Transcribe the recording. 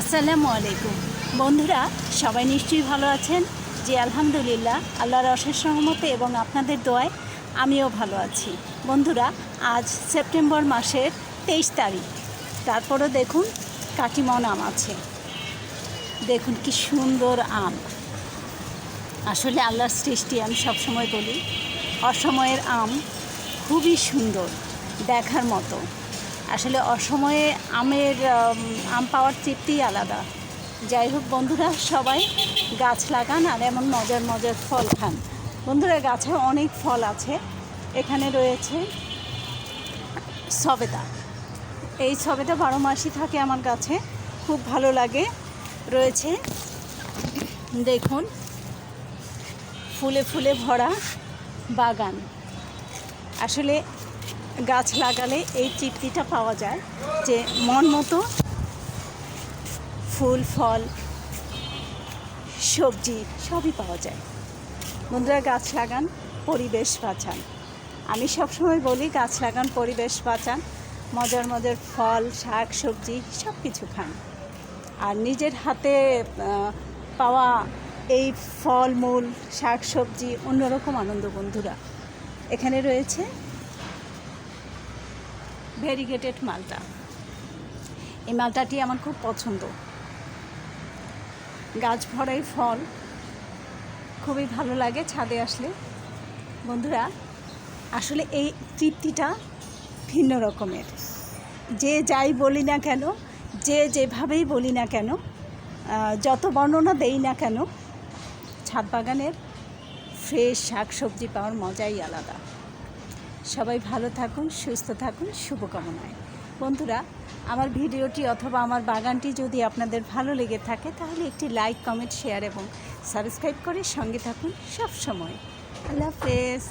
আসসালামু আলাইকুম। বন্ধুরা, সবাই নিশ্চয়ই ভালো আছেন? যে আলহামদুলিল্লাহ, আল্লাহর অশেষ সহমতে এবং আপনাদের দোয়ায় আমিও ভালো আছি। বন্ধুরা, আজ সেপ্টেম্বর মাসের তেইশ তারিখ। তারপরও দেখুন, কাটিমন আম আছে। দেখুন কি সুন্দর আম। আসলে আল্লাহর সৃষ্টি, আমি সবসময় বলি, অসময়ের আম খুবই সুন্দর, দেখার মতো। আসলে অসময়ে আমের, আম পাওয়ার তৃপ্তিই আলাদা। যাই হোক বন্ধুরা, সবাই গাছ লাগান আর এমন মজার মজার ফল খান। বন্ধুরা, গাছে অনেক ফল আছে। এখানে রয়েছে সবেদা। এই সবেদা বারো মাসই থাকে আমার গাছে। খুব ভালো লাগে। রয়েছে, দেখুন, ফুলে ফুলে ভরা বাগান। আসলে গাছ লাগালে এই তৃপ্তিটা পাওয়া যায় যে মন মতো ফুল, ফল, সবজি সবই পাওয়া যায়। বন্ধুরা, গাছ লাগান, পরিবেশ বাঁচান। আমি সবসময় বলি, গাছ লাগান, পরিবেশ বাঁচান, মজার মজার ফল, শাক, সবজি সব কিছু খান। আর নিজের হাতে পাওয়া এই ফল মূল শাক, সবজি অন্যরকম আনন্দ, বন্ধুরা। এখানে রয়েছে ভেরিগেটেড মালটা। এই মালটাটি আমার খুব পছন্দ। গাছ ভরাই ফল। খুবই ভালো লাগে ছাদে আসলে। বন্ধুরা, আসলে এই তৃপ্তিটা ভিন্ন রকমের। যে যাই বলি না কেন, যে যেভাবেই বলি না কেন যত বর্ণনা দেই না কেন, ছাদ বাগানের ফ্রেশ শাক সবজি পাওয়ার মজাই আলাদা। সবাই ভালো থাকুন, সুস্থ থাকুন, শুভকামনায়। বন্ধুরা, আমার ভিডিওটি অথবা আমার বাগানটি যদি আপনাদের ভালো লেগে থাকে, তাহলে একটি লাইক, কমেন্ট, শেয়ার এবং সাবস্ক্রাইব করে সঙ্গে থাকুন সব সময় আল্লাহ হাফেজ।